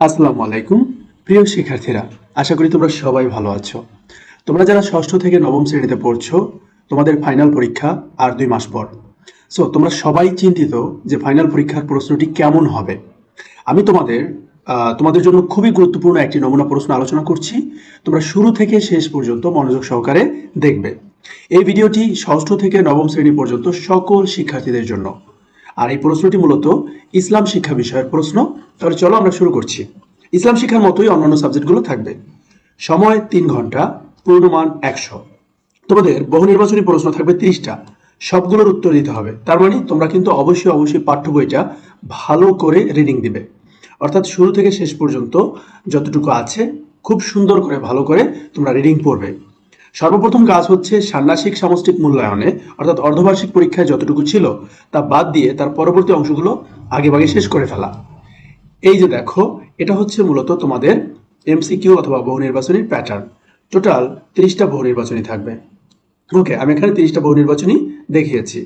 আসসালামু আলাইকুম। প্রিয় শিক্ষার্থীরা, আশা করি তোমরা সবাই ভালো আছো। তোমরা যারা ষষ্ঠ থেকে নবম শ্রেণীতে পড়ছো, তোমাদের ফাইনাল পরীক্ষা আর দুই মাস পর। সো তোমরা সবাই চিন্তিত যে ফাইনাল পরীক্ষার প্রশ্নটি কেমন হবে। আমি তোমাদের তোমাদের জন্য খুবই গুরুত্বপূর্ণ একটি নমুনা প্রশ্ন আলোচনা করছি। তোমরা শুরু থেকে শেষ পর্যন্ত মনোযোগ সহকারে দেখবে। এই ভিডিওটি ষষ্ঠ থেকে নবম শ্রেণি পর্যন্ত সকল শিক্ষার্থীদের জন্য। আর এই প্রশ্নটি মূলত ইসলাম শিক্ষা বিষয়ের প্রশ্ন। তাহলে চলো আমরা শুরু করছি। ইসলাম শিক্ষার মতোই অন্যান্য সাবজেক্টগুলো থাকবে। সময় তিন ঘণ্টা, পূর্ণমান একশো। তোমাদের বহু নির্বাচনী প্রশ্ন থাকবে তিরিশটা। সবগুলোর উত্তর দিতে হবে। তার মানে তোমরা কিন্তু অবশ্যই অবশ্যই পাঠ্য বইটা ভালো করে রিডিং দিবে। অর্থাৎ শুরু থেকে শেষ পর্যন্ত যতটুকু আছে, খুব সুন্দর করে, ভালো করে তোমরা রিডিং পড়বে। সর্বপ্রথম কাজ হচ্ছে ষান্মাসিক সামষ্টিক মূল্যায়নে, অর্থাৎ অর্ধবার্ষিক পরীক্ষায় যতটুকু ছিল, তা বাদ দিয়ে তার পরবর্তী অংশগুলো আগে ভাগে শেষ করে ফেলা। এই যে দেখো, এটা হচ্ছে মূলত তোমাদের এমসিকিউ অথবা বহু নির্বাচনীর প্যাটার্ন টোটাল তিরিশটা বহু নির্বাচনী থাকবে। ওকে আমি এখানে তিরিশটা বহু নির্বাচনী দেখিয়েছি।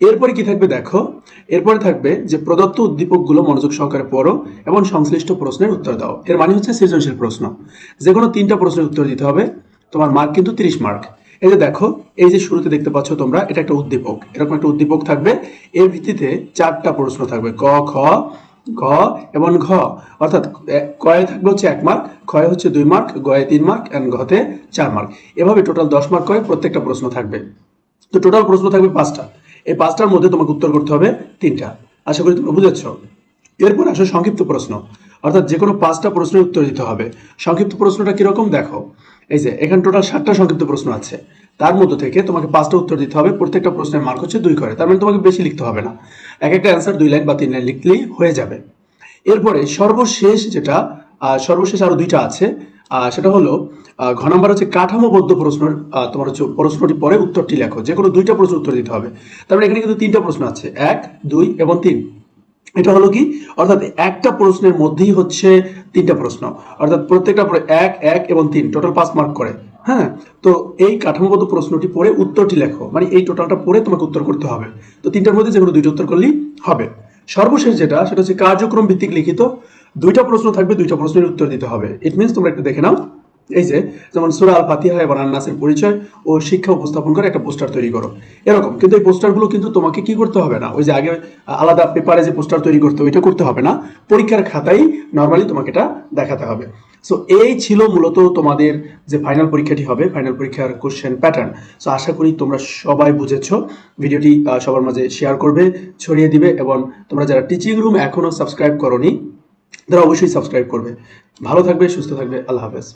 এরপরে কি থাকবে দেখো? এরপরে থাকবে যে প্রদত্ত উদ্দীপকগুলো মনোযোগ সহকারে পড়ো এবং সংশ্লিষ্ট প্রশ্নের উত্তর দাও। এর মানে হচ্ছে সৃজনশীল প্রশ্ন। যে কোনো তিনটা প্রশ্নের উত্তর দিতে হবে। তোমার মার্ক কিন্তু তিরিশ মার্ক এই যে দেখো, এই যে শুরুতে দেখতে পাচ্ছ তোমরা, এটা একটা উদ্দীপক। এরকম একটা উদ্দীপক থাকবে। এর ভিত্তিতে চারটা প্রশ্ন থাকবে। ক, খ গ এবং ঘ। অর্থাৎ কয়ে থাকবে হচ্ছে এক মার্ক ক্ষয়ে হচ্ছে দুই মার্ক গয়ে তিন মার্ক অ্যান্ড ঘতে চার মার্ক এভাবে টোটাল দশ মার্ক করে প্রত্যেকটা প্রশ্ন থাকবে। তো টোটাল প্রশ্ন থাকবে পাঁচটা। এই পাঁচটার মধ্যে তোমাকে উত্তর করতে হবে তিনটা। আশা করি তোমরা বুঝেছ। এরপর আসো সংক্ষিপ্ত প্রশ্ন। অর্থাৎ যে কোনো পাঁচটা প্রশ্নের উত্তর দিতে হবে। সংক্ষিপ্ত প্রশ্নটা কীরকম দেখো। এই যে, এখানে টোটাল সাতটা সংক্ষিপ্ত প্রশ্ন আছে। তার মধ্যে থেকে তোমাকে পাঁচটা উত্তর দিতে হবে, প্রত্যেকটা প্রশ্নের মার্ক হচ্ছে দুই করে। তার মানে তোমাকে বেশি লিখতে হবে না। এক একটা অ্যান্সার দুই লাইন বা তিন লাইন লিখলেই হয়ে যাবে। এরপরে সর্বশেষ যেটা সর্বশেষ আরও দুইটা আছে। সেটা হলো ঘ নম্বর হচ্ছে কাঠামোবদ্ধ প্রশ্নের তোমার হচ্ছে প্রশ্নটি পরে উত্তরটি লেখো। যে কোনো দুইটা প্রশ্ন উত্তর দিতে হবে। তারপরে এখানে কিন্তু তিনটা প্রশ্ন আছে। এক, দুই এবং তিন। এটা হলো কি? অর্থাৎ একটা প্রশ্নের মধ্যেই হচ্ছে তিনটা প্রশ্ন। অর্থাৎ প্রত্যেকটা এক এক এবং তিন টোটাল পাঁচ মার্ক করে। হ্যাঁ? তো এই কাঠামোগত প্রশ্নটি পড়ে উত্তরটি লেখো। মানে এই টোটালটা পড়ে তোমাকে উত্তর করতে হবে। তো তিনটার মধ্যে যে কোনো দুইটা উত্তর করলেই হবে। সর্বশেষ যেটা, সেটা হচ্ছে কার্যক্রম ভিত্তিক লিখিত। দুইটা প্রশ্ন থাকবে, দুইটা প্রশ্নের উত্তর দিতে হবে। ইট মিনস তোমরা একটু দেখে নাও। এই যে, যেমন সুরা আল ফাতিহা এবং আন্নাসের পরিচয় ও শিক্ষা উপস্থাপন করে একটা পোস্টার তৈরি করো। এরকম, কিন্তু এই পোস্টারগুলো কিন্তু তোমাকে কি করতে হবে না? ওই যে আগে আলাদা পেপারে যে পোস্টার তৈরি করতে হবে ওইটা করতে হবে না। পরীক্ষার খাতায় নর্মালি তোমাকে এটা দেখাতে হবে। সো এই ছিল মূলত তোমাদের যে ফাইনাল পরীক্ষাটি হবে ফাইনাল পরীক্ষার কোশ্চেন প্যাটার্ন সো আশা করি তোমরা সবাই বুঝেছ। ভিডিওটি সবার মাঝে শেয়ার করবে, ছড়িয়ে দিবে এবং তোমরা যারা টিচিং রুম এখনও সাবস্ক্রাইব করনি, তারা অবশ্যই সাবস্ক্রাইব করবে। ভালো থাকবে, সুস্থ থাকবে, আল্লাহ হাফেজ।